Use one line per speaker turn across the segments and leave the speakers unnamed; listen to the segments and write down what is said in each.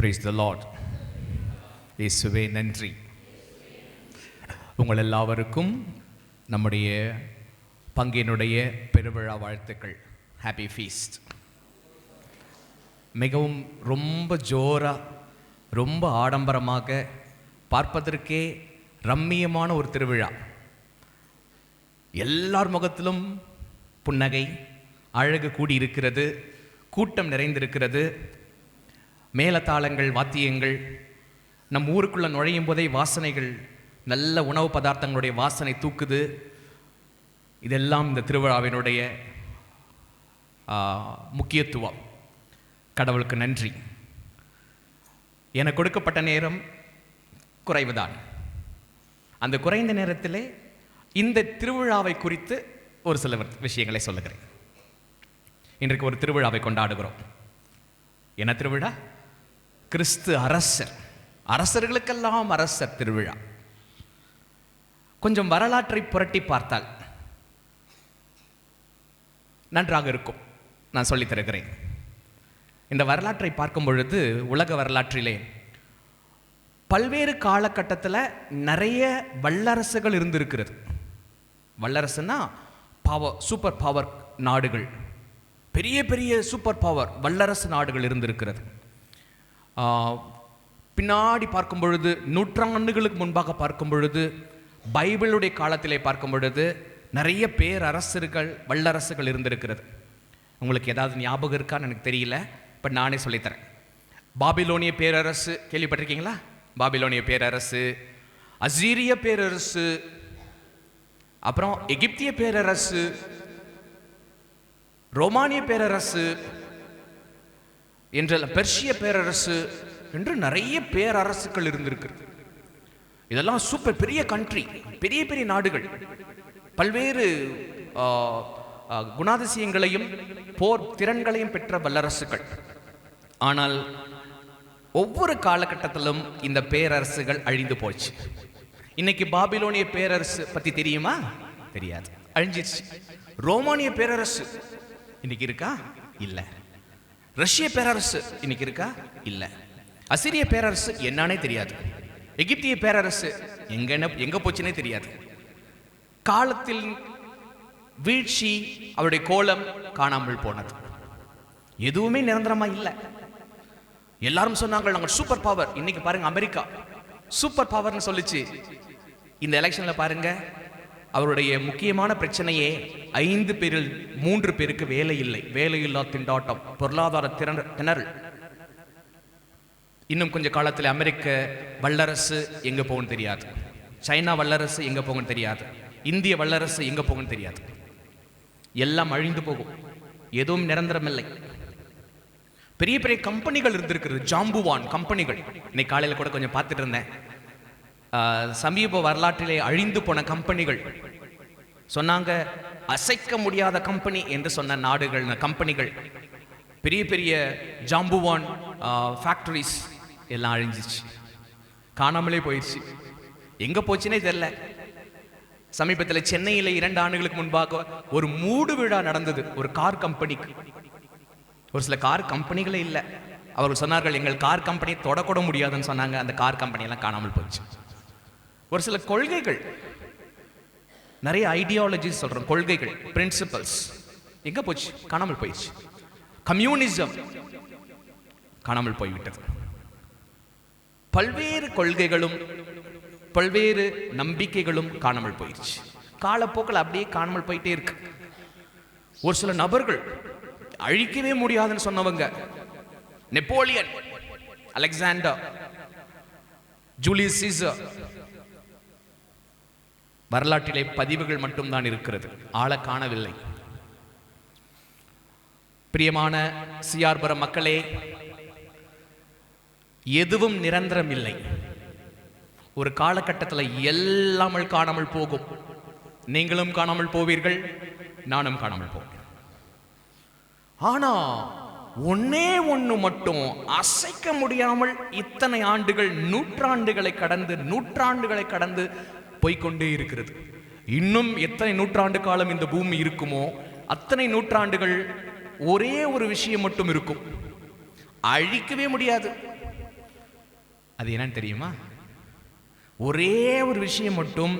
Price த Lord இயேசுவே நன்றி. உங்கள் எல்லாவருக்கும் நம்முடைய பங்கினுடைய பெருவிழா வாழ்த்துக்கள். ஹாப்பி ஃபீஸ்ட் மிகவும் ரொம்ப ஜோராக ரொம்ப ஆடம்பரமாக பார்ப்பதற்கே ரம்மியமான ஒரு திருவிழா. எல்லார் முகத்திலும் புன்னகை அழகு கூடியிருக்கிறது கூட்டம் நிறைந்திருக்கிறது. மேலத்தாளங்கள் வாத்தியங்கள் நம் ஊருக்குள்ளே நுழையும் போதே வாசனைகள் நல்ல உணவு பதார்த்தங்களுடைய வாசனை தூக்குது. இதெல்லாம் இந்த திருவிழாவினுடைய முக்கியத்துவம். கடவுளுக்கு நன்றி. எனக்கு கொடுக்கப்பட்ட நேரம் குறைவுதான். அந்த குறைந்த நேரத்திலே இந்த திருவிழாவை குறித்து ஒரு சில விஷயங்களை சொல்லுகிறேன். இன்றைக்கு ஒரு திருவிழாவை கொண்டாடுகிறோம். என்ன திருவிழா? கிறிஸ்து அரசர். அரசர்களுக்கெல்லாம் அரசர் திருவிழா. கொஞ்சம் வரலாற்றை புரட்டி பார்த்தால் நன்றாக இருக்கும். நான் சொல்லித் தருகிறேன். இந்த வரலாற்றை பார்க்கும் பொழுது உலக வரலாற்றிலே பல்வேறு காலகட்டத்தில் நிறைய வல்லரசுகள் இருந்திருக்கிறது. வல்லரசுன்னா பவர் சூப்பர் பவர் நாடுகள். பெரிய பெரிய சூப்பர் பவர் வல்லரசு நாடுகள் இருந்திருக்கிறது. பின்னாடி பார்க்கும் பொழுது நூற்றாண்டுகளுக்கு முன்பாக பார்க்கும் பொழுது பைபிளுடைய காலத்திலே பார்க்கும் பொழுது நிறைய பேரரசர்கள் வல்லரசுகள் இருந்திருக்கிறது. உங்களுக்கு ஏதாவது ஞாபகம் இருக்கான்னு எனக்கு தெரியல இப்போ நானே சொல்லித்தரேன். பாபிலோனிய பேரரசு கேள்விப்பட்டிருக்கீங்களா? பாபிலோனிய பேரரசு அசீரிய பேரரசு அப்புறம் எகிப்திய பேரரசு ரோமானிய பேரரசு என்ற பெர்ஷிய பேரரசு என்று நிறைய பேரரசுகள் இருந்திருக்கிறது. இதெல்லாம் சூப்பர் பெரிய கண்ட்ரி பெரிய பெரிய நாடுகள். பல்வேறு குணாதிசயங்களையும் போர் திறன்களையும் பெற்ற வல்லரசுகள். ஆனால் ஒவ்வொரு காலகட்டத்திலும் இந்த பேரரசுகள் அழிந்து போச்சு. இன்னைக்கு பாபிலோனிய பேரரசு பத்தி தெரியுமா? தெரியாது. அழிஞ்சிருச்சு. ரோமானிய பேரரசு இன்னைக்கு இருக்கா? இல்லை. ரஷ்ய பேரரசு இன்னைக்கு இருக்கா? இல்ல. அசிரிய பேரரசு என்னன்னே தெரியாது. எகிப்திய பேரரசு எங்க எங்க போச்சுன்னே தெரியாது. காலத்தில் வீழ்ச்சி அவருடைய கோலம் காணாமல் போனது. எதுவுமே நிரந்தரமா இல்லை. எல்லாரும் சொன்னாங்க நாங்கள் சூப்பர் பவர் இன்னைக்கு பாருங்க அமெரிக்கா. சூப்பர் பவர்னு சொல்லுச்சு. இந்த எலெக்ஷன்ல பாருங்க அவருடைய முக்கியமான பிரச்சனையே ஐந்து பேரில் மூன்று பேருக்கு வேலை இல்லை. வேலையில்லா திண்டாட்டம். பொருளாதார திணற- திணறல். இன்னும் கொஞ்ச காலத்தில் அமெரிக்க வல்லரசு எங்க போகும் தெரியாது. சைனா வல்லரசு எங்க போகும்னு தெரியாது. இந்திய வல்லரசு எங்க போகும்னு தெரியாது. எல்லாம் அழிந்து போகும். எதுவும் நிரந்தரமில்லை பெரிய பெரிய கம்பெனிகள் இருந்திருக்கிறது ஜாம்புவான் கம்பெனிகள். இன்னைக்கு காலையில் கூட கொஞ்சம் பார்த்துட்டு இருந்தேன். சமீப வரலாற்றிலே அழிந்து போன கம்பெனிகள். சொன்னாங்க அசைக்க முடியாத கம்பெனி என்று சொன்ன நாடுகள் கம்பெனிகள். பெரிய பெரிய ஜாம்புவான் ஃபேக்டரிஸ் எல்லாம் அழிஞ்சிச்சு. காணாமலே போயிடுச்சு எங்கே போச்சுன்னே தெரில சமீபத்தில் சென்னையில் இரண்டு ஆண்டுகளுக்கு முன்பாக ஒரு மூடு விழா நடந்தது ஒரு கார் கம்பெனிக்கு. ஒரு சில கார் கம்பெனிகளே இல்லை. அவர்கள் சொன்னார்கள் எங்கள் கார் கம்பெனியை தொடக்கூட முடியாதுன்னு சொன்னாங்க அந்த கார் கம்பெனியெல்லாம் காணாமல் போச்சு. ஒரு சில கொள்கைகள். நிறைய ஐடியாலஜிஸ் சொல்றோம் கொள்கைகள் பிரின்சிபல்ஸ் எங்க போச்சு? காணாமல் போயிடுச்சு. கம்யூனிசம் காணாமல் போய்விட்டது. பல்வேறு கொள்கைகளும் பல்வேறு நம்பிக்கைகளும் காணாமல் போயிடுச்சு. காலப்போக்கில் அப்படியே காணாமல் போயிட்டே இருக்கு. ஒரு சில நபர்கள் அழிக்கவே முடியாதுன்னு சொன்னவங்க நெப்போலியன் அலெக்சாண்டர் ஜூலியஸ் சீசர் வரலாற்றிலே பதிவுகள் மட்டும்தான் இருக்கிறது. ஆள காணவில்லை. பிரியமான சியார்புரம் மக்களே எதுவும் நிரந்தரம் இல்லை. ஒரு காலகட்டத்தில் எல்லாமல் காணாமல் போகும். நீங்களும் காணாமல் போவீர்கள் நானும் காணாமல் போவேன். ஆனா ஒன்னே ஒன்று மட்டும் அசைக்க முடியாமல் இத்தனை ஆண்டுகள் நூற்றாண்டுகளை கடந்து நூற்றாண்டுகளை கடந்து போய்கொண்டே இருக்கிறது. இன்னும் எத்தனை நூற்றாண்டு காலம் இந்த பூமி இருக்குமோ அத்தனை நூற்றாண்டுகள் ஒரே ஒரு விஷயம் மட்டும் இருக்கும். அழிக்கவே முடியாது. அது என்னன்னு தெரியுமா? ஒரே ஒரு விஷயம் மட்டும்.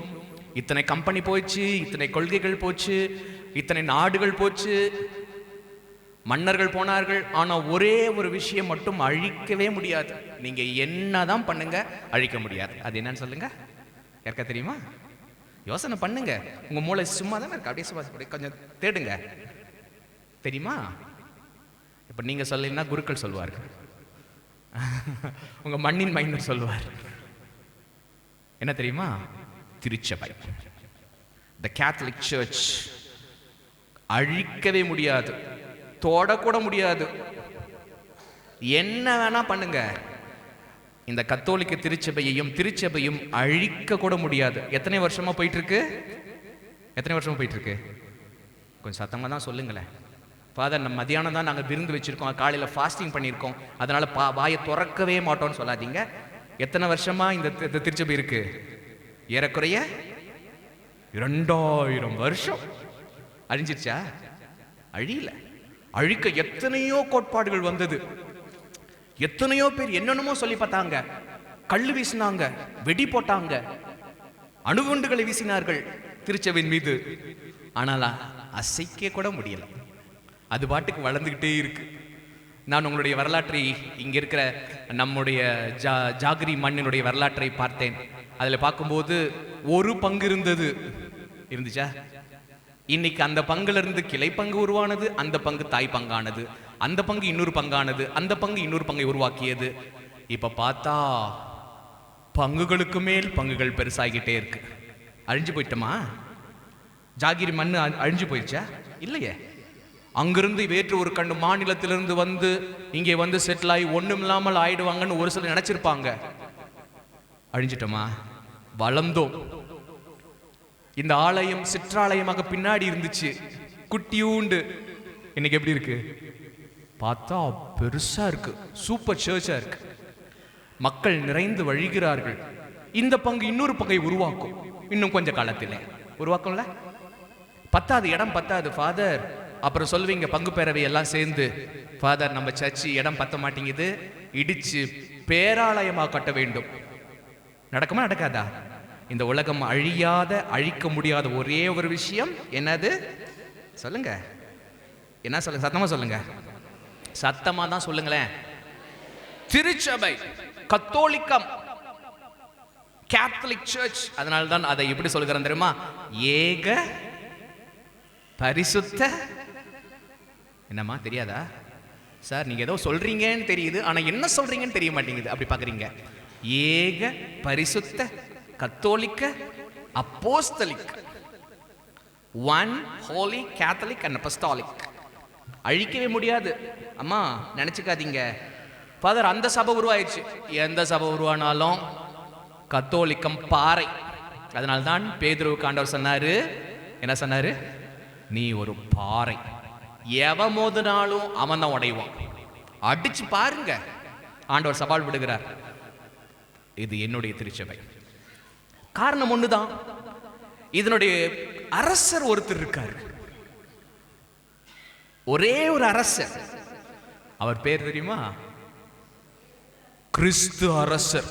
இத்தனை கம்பெனி போச்சு இத்தனை கொள்கைகள் போச்சு இத்தனை நாடுகள் போச்சு மன்னர்கள் போனார்கள் ஆனால் ஒரே ஒரு விஷயம் மட்டும் அழிக்கவே முடியாது. நீங்க என்னதான் பண்ணுங்க அழிக்க முடியாது. அது என்னன்னு சொல்லுங்க. யாருக்கா தெரியுமா? யோசனை பண்ணுங்க. உங்க மூளை சும்மா தானே இருக்கு. அப்படியே சும்மா அப்படியே கொஞ்சம் தேடுங்க. தெரியுமா? இப்ப நீங்க சொல்லலைன்னா குருக்கள் சொல்லுவார் உங்க மண்ணின் மைண்டர் சொல்லுவார் என்ன தெரியுமா? திருச்சபை. த கேத்தலிக் சர்ச் அழிக்கவே முடியாது. தொடக்கூட முடியாது. என்ன வேணா பண்ணுங்க. இந்த கத்தோலிக்க திருச்சபையையும் திருச்சபையும் அழிக்க கூட முடியாது. எத்தனை வருஷமா போயிட்டு இருக்கு எத்தனை வருஷமா போயிட்டு இருக்கு கொஞ்சம் சத்தமாக தான் சொல்லுங்களேன். ஃபாதர் நம்ம மதியானம் தான் நாங்கள் விருந்து வச்சிருக்கோம். காலையில் ஃபாஸ்டிங் பண்ணியிருக்கோம். அதனால பா வாயை திறக்கவே மாட்டோம்னு சொல்லாதீங்க. எத்தனை வருஷமா இந்த இந்த திருச்சபை இருக்கு? ஏறக்குறைய இரண்டாயிரம் வருஷம். அழிஞ்சிருச்சா? அழியல. அழிக்க எத்தனையோ கோட்பாடுகள் வந்தது. எத்தனையோ பேர் என்னென்னமோ சொல்லி பார்த்தாங்க. கல் வீசினாங்க வெடி போட்டாங்க. அணுகுண்டுகளை வீசினார்கள் திருச்சபையின் மீது. ஆனாலா அசைக்க கூட முடியல. அது பாட்டுக்கு வளர்ந்துக்கிட்டே இருக்கு. நான் உங்களுடைய வரலாற்றை இங்க இருக்கிற நம்முடைய ஜா ஜாகிரி மண்ணினுடைய வரலாற்றை பார்த்தேன். அதில் பார்க்கும்போது ஒரு பங்கு இருந்தது. இருந்துச்சா? இன்னைக்கு அந்த பங்குல இருந்து கிளை பங்கு உருவானது அந்த பங்கு தாய் பங்கானது. அந்த பங்கு இன்னொரு பங்கானது அந்த பங்கு இன்னொரு பங்கை உருவாக்கியது. இப்ப பார்த்தா பங்குகளுக்கு மேல் பங்குகள் பெருசாகிட்டே இருக்கு. அழிஞ்சு போயிட்டோமா? ஜாகிரி மண் அழிஞ்சு போயிடுச்சா? இல்லையே. அங்கிருந்து வேற்று ஒரு கண்டு மாநிலத்திலிருந்து வந்து இங்கே வந்து செட்டில் ஆகி ஒன்றும் இல்லாமல் ஆயிடுவாங்கன்னு ஒரு சிலர் நினைச்சிருப்பாங்க. அழிஞ்சிட்டோமா? வளர்ந்தோம். இந்த ஆலயம் சிற்றாலயமாக பின்னாடி இருந்துச்சு. குட்டியூண்டு. இன்னைக்கு எப்படி இருக்கு? பார்த்தா பெருசா இருக்கு. சூப்பர் சர்ச்சா இருக்கு. மக்கள் நிறைந்து வழிகிறார்கள். இந்த பங்கு இன்னொரு பங்கை உருவாக்கும். இன்னும் கொஞ்ச காலத்தில். உருவாக்கும்ல? பத்தாது இடம் பத்தாது ஃபாதர் அப்புறம் சொல்லுவீங்க பங்கு பேரவை எல்லாம் சேர்ந்து ஃபாதர் நம்ம சர்ச்சு இடம் பத்த மாட்டேங்குது. இடிச்சு பேராலயமாக கட்ட வேண்டும். நடக்குமா நடக்காதா? இந்த உலகம் அழியாத அழிக்க முடியாத ஒரே ஒரு விஷயம் என்னது? சொல்லுங்க. என்ன சொல்லுங்க? சத்தமாக சொல்லுங்க. சத்தமா தான் சொல்லுங்களேன். திருச்சபை கத்தோலிக்கம் கேத்தலிக் சர்ச் அதனால தான் அதை எப்படி சொல்கிறேன் தெரியுமா? ஏக பரிசுத்த என்னம்மா தெரியாதா? சார் நீங்க ஏதோ சொல்றீங்கன்னு தெரியுது. ஆனா என்ன சொல்றீங்கன்னு தெரிய மாட்டேங்குது. அப்படி பாக்குறீங்க. ஏக பரிசுத்த கத்தோலிக்க apostolic. One holy catholic and apostolic அழிக்கவே முடியாது. அம்மா நினச்சிக்காதீங்க. ஃபாதர் அந்த சபை உருவாயிடுச்சு எந்த சபை உருவானாலும் கத்தோலிக்கம் பாறை. அதனால தான் பேதுருவுக்கு ஆண்டவர் சொன்னாரு என்ன சொன்னாரு? நீ ஒரு பாறை. எவ மோதினாலும் அவன் தான் உடைவான். அடிச்சு பாருங்க. ஆண்டவர் சவால் விடுகிறார். இது என்னுடைய திருச்சபை. காரணம் ஒண்ணுதான். இதனுடைய அரசர் ஒருத்தர் இருக்காரு. ஒரே ஒரு அரசர். அவர் பேர் தெரியுமா? கிறிஸ்து அரசர்.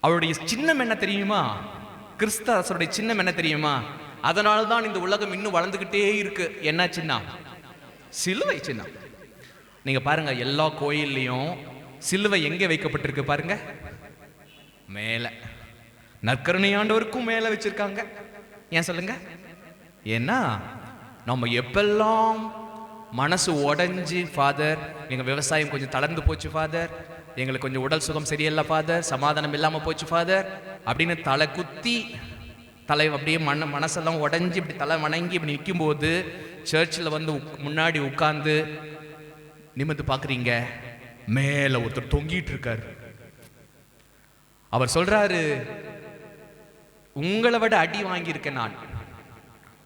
அவருடைய சின்னம் என்ன தெரியுமா? கிறிஸ்து அரசருடைய சின்னம் என்ன தெரியுமா? அதனால தான் இந்த உலகம் இன்னும் வளர்ந்துகிட்டே இருக்கு. என்ன சின்னம்? சிலுவை சின்னம். நீங்க பாருங்க எல்லா கோயில்லையும் சிலுவை எங்கே வைக்கப்பட்டிருக்கு பாருங்க. மேல. நற்கருணையாண்டவருக்கும் மேல வச்சிருக்காங்க. ஏன் சொல்லுங்க? ஏன்னா நம்ம எப்பெல்லாம் மனசு உடஞ்சி ஃபாதர் எங்கள் விவசாயம் கொஞ்சம் தளர்ந்து போச்சு ஃபாதர் எங்களுக்கு கொஞ்சம் உடல் சுகம் சரியில்லை ஃபாதர் சமாதானம் இல்லாமல் போச்சு ஃபாதர் அப்படின்னு தலை குத்தி தலை அப்படியே மன மனசெல்லாம் உடஞ்சி இப்படி தலை வணங்கி இப்படி நிற்கும்போது சர்ச்சில் வந்து முன்னாடி உட்காந்து நிமிந்து பார்க்குறீங்க. மேலே ஒருத்தர் தொங்கிட்டு இருக்காரு. அவர் சொல்கிறாரு உங்களை விட அடி வாங்கியிருக்கேன் நான்.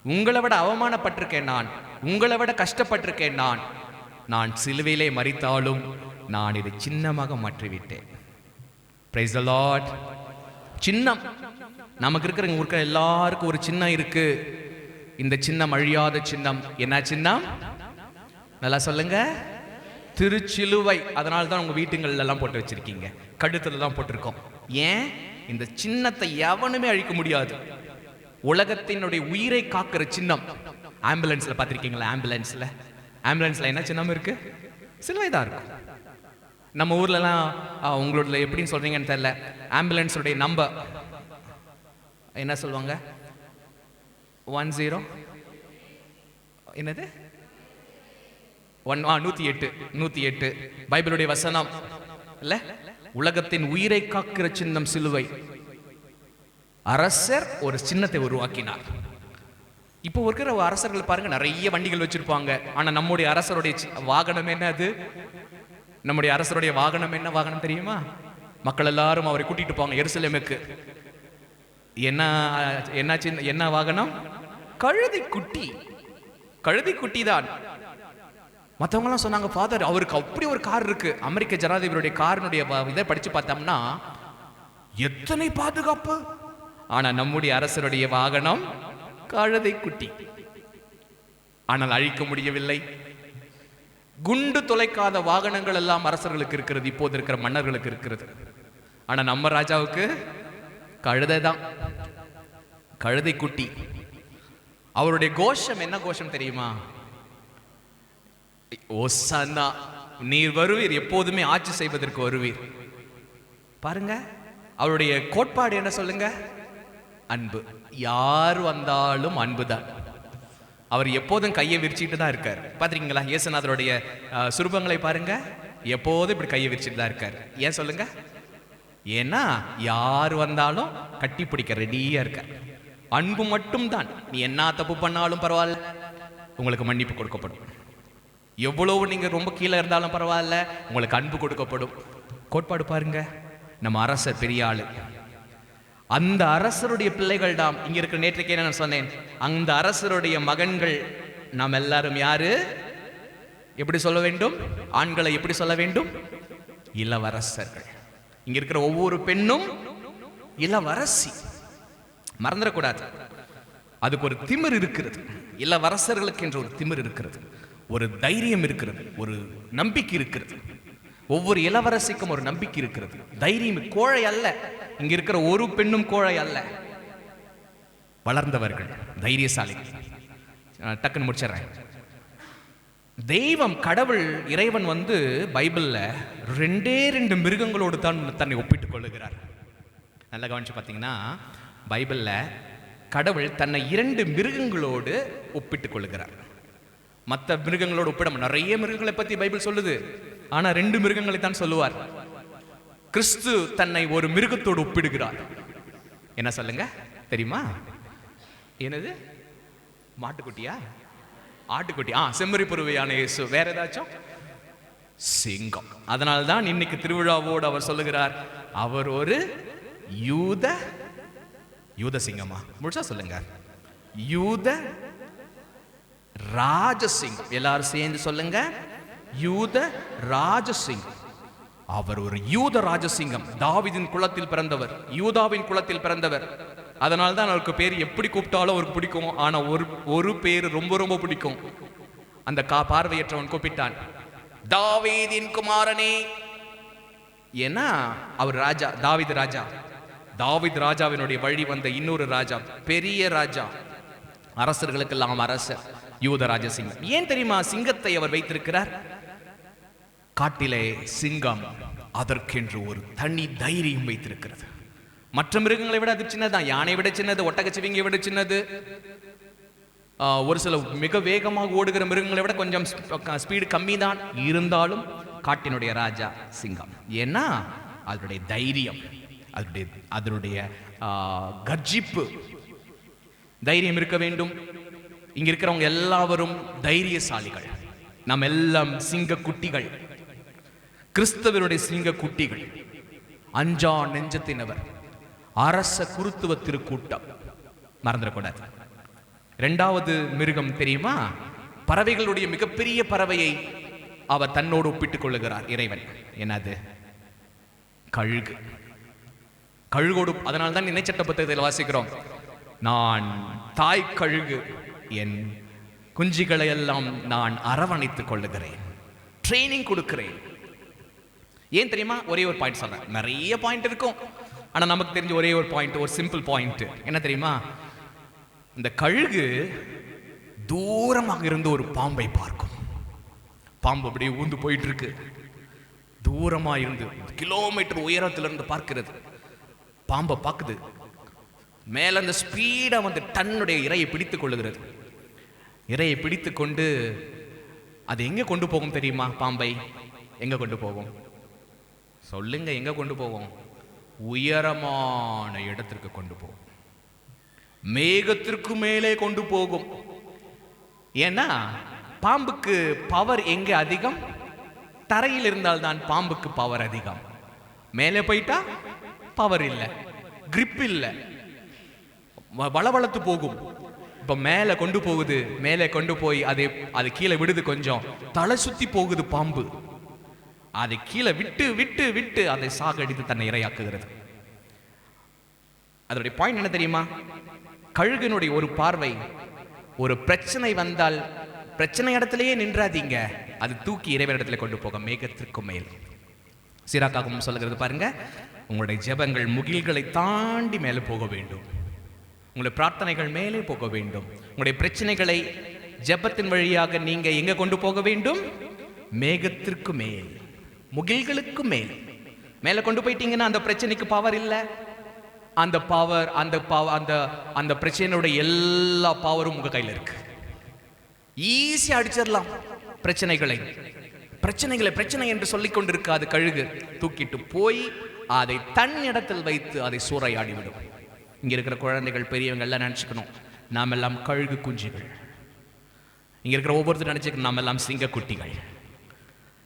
உங்களை விட அவமானப்பட்டிருக்கேன் நான். உங்களை விட கஷ்டப்பட்டிருக்கேன் நான். நான் சிலுவையிலே மறித்தாலும் நான் இதை சின்னமாக மாற்றிவிட்டேன். பிரைஸ் த சின்னம். நமக்கு இருக்கிற இங்க எல்லாருக்கும் ஒரு சின்னம் இருக்கு. இந்த சின்னம் அழியாத சின்னம். என்ன சின்னம்? நல்லா சொல்லுங்க. திருச்சிலுவை. அதனால தான் உங்க வீட்டுங்கள்ல எல்லாம் போட்டு வச்சிருக்கீங்க. கழுத்துல தான் போட்டிருக்கோம். ஏன்? இந்த சின்னத்தை எவனுமே அழிக்க முடியாது. உலகத்தினுடைய உயிரை காக்கிற சின்னம். ஆம்புலன்ஸ்ல பார்த்திருக்கீங்களா? ஆம்புலன்ஸ்ல ஆம்புலன்ஸ்ல என்ன சின்னம் இருக்கு? சிலுவை தான் இருக்கும். நம்ம ஊர்லலாம் உங்களோட எப்படின்னு சொல்றீங்கன்னு தெரியல. ஆம்புலன்ஸுடைய நம்பர் என்ன சொல்லுவாங்க? ஒன் ஜீரோ என்னது? ஒன் ஆ நூற்றி எட்டு. நூற்றி எட்டு. பைபிளுடைய வசனம். இல்ல? உலகத்தின் உயிரை காக்கிற சின்னம் சிலுவை. அரசர் ஒரு சின்னத்தை உருவாக்கினார். இப்போ இருக்கிற அரசர்கள் பாருங்க நிறைய வண்டிகள் வச்சிருப்பாங்க. ஆனா நம்முடைய அரசருடைய சி- வாகனம் என்ன அது? நம்முடைய அரசருடைய வாகனம் என்ன வாகனம் தெரியுமா? மக்கள் எல்லாரும் அவரை கூட்டிட்டு போவாங்க எருசலேமுக்கு. என்ன என்னாச்சு என்ன வாகனம்? கழுதை குட்டி கழுதை குட்டி தான் மற்றவங்களாம் சொன்னாங்க ஃபாதர் அவருக்கு அப்படி ஒரு கார் இருக்கு. அமெரிக்க ஜனாதிபதியுடைய காரினுடைய இதை படிச்சு பார்த்தோம்னா எத்தனை பாதுகாப்பு? ஆனா நம்முடைய அரசருடைய வாகனம் கழுதை குட்டி. ஆனால் அழிக்க முடியவில்லை. குண்டு தொலைக்காத வாகனங்கள் எல்லாம் அரசர்களுக்கு இருக்கிறது இப்போது இருக்கிற மன்னர்களுக்கு இருக்கிறது. ஆனா நம்ம ராஜாவுக்கு கழுதை தான். கழுதை குட்டி. அவருடைய கோஷம் என்ன கோஷம் தெரியுமா? ஓசன்னா நீர் வருவீர் எப்போதுமே ஆட்சி செய்வதற்கு வருவீர். பாருங்க அவருடைய கோட்பாடு என்ன சொல்லுங்க? அன்பு. யார் வந்தாலும் அன்புதான். அவர் எப்போதும் கையை விரிச்சிட்டு தான் இருக்கார். பார்த்துருக்கீங்களா இயேசுநாதருடைய சுரூபங்களை பாருங்க. எப்போதும் இப்படி கையை விரிச்சிட்டு தான் இருக்கார். ஏன் சொல்லுங்க? ஏன்னா யார் வந்தாலும் கட்டி பிடிக்க ரெடியாக இருக்கார். அன்பு மட்டும்தான். நீ என்ன தப்பு பண்ணாலும் பரவாயில்ல. உங்களுக்கு மன்னிப்பு கொடுக்கப்படும். எவ்வளவு நீங்கள் ரொம்ப கீழே இருந்தாலும் பரவாயில்ல. உங்களுக்கு அன்பு கொடுக்கப்படும். கோட்பாடு பாருங்க. நம்ம அரசர் பெரிய ஆளு. அந்த அரசருடைய பிள்ளைகள் தாம். இங்க இருக்கிற நேற்றுக்கே நான் சொன்னேன்? அந்த அரசருடைய மகன்கள் நாம் எல்லாரும் யாரு? எப்படி சொல்ல வேண்டும்? ஆண்களை எப்படி சொல்ல வேண்டும்? இளவரசர்கள். இங்க இருக்கிற ஒவ்வொரு பெண்ணும் இளவரசி. மறந்துடக்கூடாது. அதுக்கு ஒரு திமிர் இருக்கிறது. இளவரசர்களுக்கு என்ற ஒரு திமிர் இருக்கிறது. ஒரு தைரியம் இருக்கிறது. ஒரு நம்பிக்கை இருக்கிறது. ஒவ்வொரு இளவரசிக்கும் ஒரு நம்பிக்கை இருக்கிறது. தைரியம் கோழை அல்ல. இங்க இருக்கிற ஒரு பெண்ணும் கோழை அல்ல. வளர்ந்தவர்கள் தைரியசாலிகள் டக்குன்னு முடிச்சிடுறேன். தெய்வம் கடவுள் இறைவன் வந்து பைபிள்ல ரெண்டே ரெண்டு மிருகங்களோடு தான் தன்னை ஒப்பிட்டுக் கொள்ளுகிறார். நல்லா கவனிச்சு பார்த்தீங்கன்னா பைபிள்ல கடவுள் தன்னை இரண்டு மிருகங்களோடு ஒப்பிட்டுக் கொள்ளுகிறார். மற்ற மிருகங்களோடு ஒப்பிடம் நிறைய மிருகங்களை பத்தி பைபிள் சொல்லுது. ஆனா ரெண்டு மிருகங்களை தான் சொல்லுவார். கிறிஸ்து தன்னை ஒரு மிருகத்தோடு ஒப்பிடுகிறார். என்ன சொல்லுங்க? தெரியுமா? என்னது? மாட்டுக்குட்டியா? ஆட்டுக்குட்டி. ஆ செம்மறி பருவையான இயேசு. வேற ஏதாச்சும்? சிங்கம். அதனால தான் இன்னைக்கு திருவிழாவோடு அவர் சொல்லுகிறார் அவர் ஒரு யூத யூத சிங்கமா? முழுசா சொல்லுங்க. யூத ராஜசிங் எல்லாரும் சேர்ந்து சொல்லுங்க. யூத ராஜசிங் அவர் ஒரு யூத ராஜசிங்கம். தாவிதின் குலத்தில் பிறந்தவர். யூதாவின் குளத்தில் பிறந்தவர். அதனால தான் அவருக்கு பேர் எப்படி கூப்பிட்டாலும் அவருக்கு பிடிக்கும். ஆனா ஒரு ஒரு பேர் ரொம்ப ரொம்ப பிடிக்கும். அந்த கா பார்வையற்றவன் கூப்பிட்டான். தாவீதின் குமாரனே. ஏன்னா அவர் ராஜா தாவித் ராஜா. தாவித் ராஜாவினுடைய வழி வந்த இன்னொரு ராஜா பெரிய ராஜா. அரசர்களுக்கெல்லாம் அரசர். யூதராஜ சிங்கம் ஏன் தெரியுமா சிங்கத்தை அவர் வைத்திருக்கிறார்? காட்டிலே சிங்கம் அதற்கென்று ஒரு தனி தைரியம் வைத்திருக்கிறது. மற்ற மிருகங்களை விட அது சின்னதான் யானை விட சின்னது ஒட்டகச்சிவிங்கை விட சின்னது. ஆஹ், ஒரு சில மிக வேகமாக ஓடுகிற மிருகங்களை விட கொஞ்சம் ஸ்பீடு கம்மி தான் இருந்தாலும் காட்டினுடைய ராஜா சிங்கம். ஏன்னா அதனுடைய தைரியம் அதனுடைய அதனுடைய ஆஹ், கர்ஜிப்பு தைரியம் இருக்க வேண்டும். இங்க இருக்கிறவங்க எல்லாவரும் தைரியசாலிகள். நாம் எல்லாம் சிங்க குட்டிகள் கிறிஸ்தவருடைய சிங்க குட்டிகள் அஞ்சா நெஞ்சத்தினவர். அரச குருத்துவ திருக்கூட்டம். மறந்துடக்கூடாது. இரண்டாவது மிருகம் தெரியுமா? பறவைகளுடைய மிகப்பெரிய பறவையை அவர் தன்னோடு ஒப்பிட்டுக் கொள்ளுகிறார். இறைவன். என்னது? கழுகு. கழுகோடு அதனால்தான் தான் நினைச்சட்ட புத்தகத்தில் வாசிக்கிறோம். நான் தாய் கழுகு. என் குஞ்சுகளை எல்லாம் நான் அரவணைத்துக் கொள்ளுகிறேன். ட்ரைனிங் கொடுக்கிறேன். ஏன் தெரியுமா? ஒரே ஒரு பாயிண்ட் சொல்றேன். நிறைய பாயிண்ட் இருக்கும். ஆனா நமக்கு தெரிஞ்ச ஒரே ஒரு பாயிண்ட் ஒரு சிம்பிள் பாயிண்ட் என்ன தெரியுமா? இந்த கழுகு தூரமாக இருந்து ஒரு பாம்பை பார்க்கும். பாம்பு அப்படியே ஊந்து போயிட்டு இருக்கு தூரமா இருந்து கிலோமீட்டர் உயரத்துல இருந்து பார்க்கிறது. பாம்பை பார்க்குது. மேல அந்த ஸ்பீடா வந்து தன்னுடைய இரையை பிடித்துக் கொள்ளுகிறது. இரையை பிடித்து கொண்டு அது எங்கே கொண்டு போகும் தெரியுமா? பாம்பை. எங்கே கொண்டு போகும்? சொல்லுங்க எங்கே கொண்டு போகும்? உயரமான இடத்திற்கு கொண்டு போகும். மேகத்திற்கு மேலே கொண்டு போகும். ஏன்னா பாம்புக்கு பவர் எங்கே அதிகம்? தரையில் இருந்தால்தான் பாம்புக்கு பவர் அதிகம். மேலே போயிட்டா பவர் இல்லை. கிரிப் இல்லை. வ- வளவளத்து போகும். இப்போ மேலே கொண்டு போகுது மேலே கொண்டு போய் அது அது கீழே விடுது கொஞ்சம். தலை சுற்றி போகுது பாம்பு. அதை கீழே விட்டு விட்டு விட்டு அதை சாகடித்து தன்னை இரையாக்குகிறது. அதோடைய பாயிண்ட் என்ன தெரியுமா? கழுகினுடைய ஒரு பார்வை. ஒரு பிரச்சனை வந்தால் பிரச்சனை இடத்துலயே நின்றாதீங்க. அது தூக்கி இறைவனிடத்துல கொண்டு போக மேகத்திற்கு மேல். சீராக்காகவும் சொல்லுகிறது பாருங்க. உங்களுடைய ஜெபங்கள் முகில்களை தாண்டி மேலே போக வேண்டும். உங்களுடைய பிரார்த்தனைகள் மேலே போக வேண்டும். உங்களுடைய பிரச்சனைகளை ஜெபத்தின் வழியாக நீங்க எங்க கொண்டு போக வேண்டும்? மேகத்திற்கு மேல் முகில்களுக்கு மேல். மேலே கொண்டு போயிட்டீங்கன்னா அந்த பிரச்சனைக்கு பவர் இல்லை. அந்த பவர் அந்த பவர் அந்த அந்த பிரச்சனையுடைய எல்லா பவரும் உங்க கையில் இருக்கு. ஈஸியா அடிச்சிடலாம் பிரச்சனைகளை. பிரச்சனைகளை பிரச்சனை என்று சொல்லிக் கொண்டிருக்காது கழுகு. தூக்கிட்டு போய் அதை தன் இடத்தில் வைத்து அதை சூறையாடிவிடும். இங்க இருக்கிற குழந்தைகள் பெரியவங்க எல்லாம் நினைச்சுக்கணும். நாம் எல்லாம் கழுகு குஞ்சுகள். இங்க இருக்கிற ஒவ்வொருத்தரும் நினச்சிக்கணும் நாம் எல்லாம் சிங்கக்குட்டிகள்.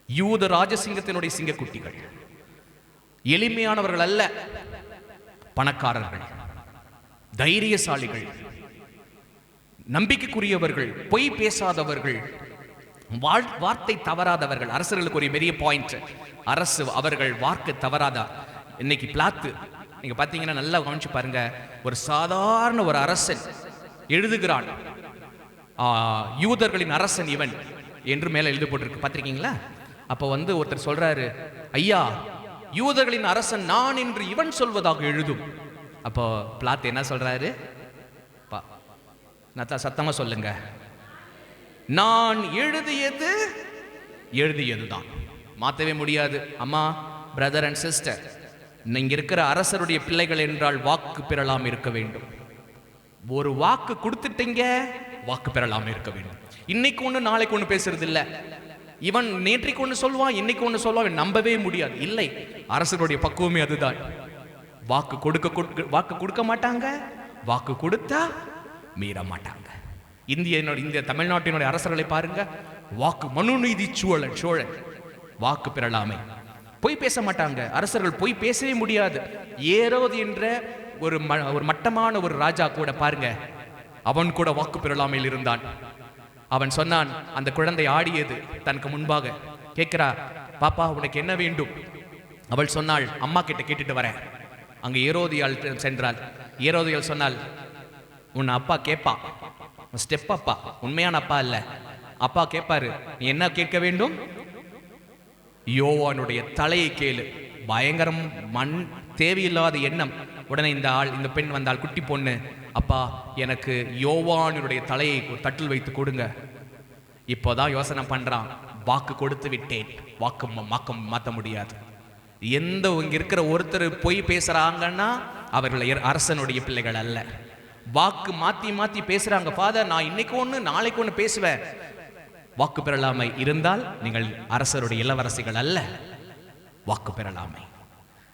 யூத ராஜசிங்கத்தினுடைய சிங்கக்குட்டிகள். எளிமையானவர்கள் அல்ல பணக்காரர்கள் தைரியசாலிகள் நம்பிக்கைக்குரியவர்கள் பொய் பேசாதவர்கள் வாழ்- வார்த்தை தவறாதவர்கள். அரசர்களுக்கு ஒரு பெரிய பாயிண்ட் அரசு அவர்கள் வாக்கு தவறாத? இன்னைக்கு பிளாத்து நீங்க பாத்தீங்கன்னா நல்லா கவனிச்சு பாருங்க. ஒரு சாதாரண ஒரு அரசன் எழுதுகிறான். யூதர்களின் அரசன் இவன் என்று மேல எழுதி போட்டிருக்கு. பார்த்திருக்கீங்களா அப்போ வந்து ஒருத்தர் சொல்றாரு ஐயா யூதர்களின் அரசன் நான் என்று இவன் சொல்வதாக எழுதும். அப்போ பிளாத் என்ன சொல்றாரு? நத்தா சத்தமா சொல்லுங்க. நான் எழுதியது எழுதியதுதான். மாத்தவே முடியாது. அம்மா பிரதர் அண்ட் சிஸ்டர் இங்க இருக்கிற அரசருடைய பிள்ளைகள் என்றால் வாக்கு பெறலாம் இருக்க வேண்டும். ஒரு வாக்கு கொடுத்துட்டீங்க வாக்கு பெறலாம் இருக்க வேண்டும். இன்னைக்கு ஒண்ணு நாளைக்கு ஒண்ணு பேசுறது இல்ல இவன் நேற்றைக்கு ஒண்ணு சொல்வான் இன்னைக்கு ஒண்ணு சொல்லுவான் நம்பவே முடியாது. இல்லை அரசனுடைய பக்குவமே அதுதான். வாக்கு கொடுக்க வாக்கு கொடுக்க மாட்டாங்க வாக்கு கொடுத்தா மீற மாட்டாங்க. இந்திய இந்திய தமிழ்நாட்டினுடைய அரசர்களை பாருங்க வாக்கு மனுநீதி சூழல் சோழன் வாக்கு பெறலாமை. பொய் பேச மாட்டாங்க. அரசர்கள் பொய் பேசவே முடியாது. ஏரோது என்ற ஒரு ம- ஒரு மட்டமான ஒரு ராஜா கூட பாருங்க. அவன் கூட வாக்கு பெறலாமையில் இருந்தான். அவன் சொன்னான் அந்த குழந்தை ஆடியது தனக்கு முன்பாக. கேட்கிறா பாப்பா உனக்கு என்ன வேண்டும்? அவள் சொன்னாள் அம்மா கிட்ட கேட்டுட்டு வரேன். அங்கு ஏரோதியால் சென்றாள். ஏரோதியாள் சொன்னாள் உன் அப்பா கேட்பா ஸ்டெப் அப்பா. உண்மையான அப்பா இல்லை அப்பா கேட்பாரு நீ என்ன கேட்க வேண்டும்? யோவானுடைய தலையை கேளு. பயங்கரம் மண் தேவையில்லாத எண்ணம். உடனே இந்த ஆள் இந்த பெண் வந்தால் குட்டி பொண்ணு அப்பா எனக்கு யோவானுடைய தலையை தட்டில் வைத்து கொடுங்க. இப்போதான் யோசனை பண்றான். வாக்கு கொடுத்து விட்டேன். வாக்கு மாக்கம் மாத்த முடியாது. எந்த இங்கே இருக்கிற ஒருத்தர் போய் பேசுறாங்கன்னா அவர்கள் அரசனுடைய பிள்ளைகள் அல்ல. வாக்கு மாத்தி மாத்தி பேசுறாங்க. ஃபாதர் நான் இன்னைக்கு ஒன்று நாளைக்கு ஒண்ணு பேசுவேன். வாக்கு பெறலாமை இருந்தால் நீங்கள் அரசருடைய இளவரசிகள் அல்ல. வாக்கு பெறலாமை.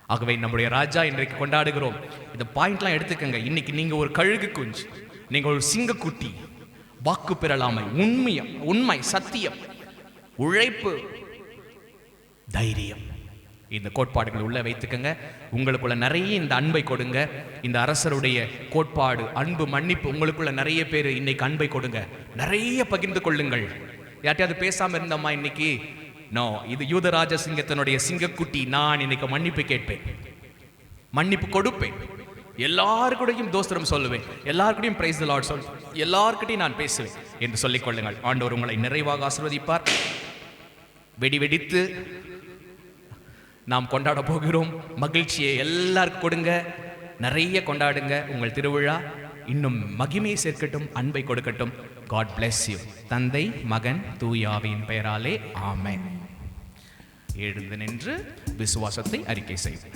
ஆகவே நம்முடைய ராஜா இன்றைக்கு கொண்டாடுகிறோம். இந்த பாயிண்ட்லாம் எடுத்துக்கங்க. இன்னைக்கு நீங்க ஒரு கழுகு குஞ்சு நீங்கள் ஒரு சிங்கக்குட்டி. வாக்கு பெறலாமை உண்மையம் உண்மை சத்தியம் உழைப்பு தைரியம். இந்த கோட்பாடுகள் உள்ள வைத்துக்கங்க. உங்களுக்குள்ள நிறைய இந்த அன்பை கொடுங்க. இந்த அரசருடைய கோட்பாடு அன்பு மன்னிப்பு உங்களுக்குள்ள நிறைய பேர் இன்னைக்கு அன்பை கொடுங்க. நிறைய பகிர்ந்து கொள்ளுங்கள். யார்ட்டையாவது பேசாம இருந்தம்மா இன்னைக்கு? நோ இது யூதராஜ சிங்கத்தினுடைய சிங்கக்குட்டி. நான் இன்னைக்கு மன்னிப்பு கேட்பேன். மன்னிப்பு கொடுப்பேன். எல்லாருக்கூடையும் தோஸ்திரம் சொல்லுவேன். எல்லாருக்கூடையும் பிரைஸ் லார்ட் சொல். எல்லாருக்கிட்டையும் நான் பேசுவேன் என்று சொல்லிக் கொள்ளுங்கள். ஆண்டவர் உங்களை நிறைவாக ஆசிர்வதிப்பார். வெடி வெடித்து நாம் கொண்டாட போகிறோம். மகிழ்ச்சியை எல்லாருக்கும் கொடுங்க. நிறைய கொண்டாடுங்க உங்கள் திருவிழா. இன்னும் மகிமை சேர்க்கட்டும் அன்பை கொடுக்கட்டும். காட் bless யூ தந்தை மகன் தூயாவின் பெயராலே ஆமை எழுந்து நின்று விசுவாசத்தை அறிக்கை செய்வோம்.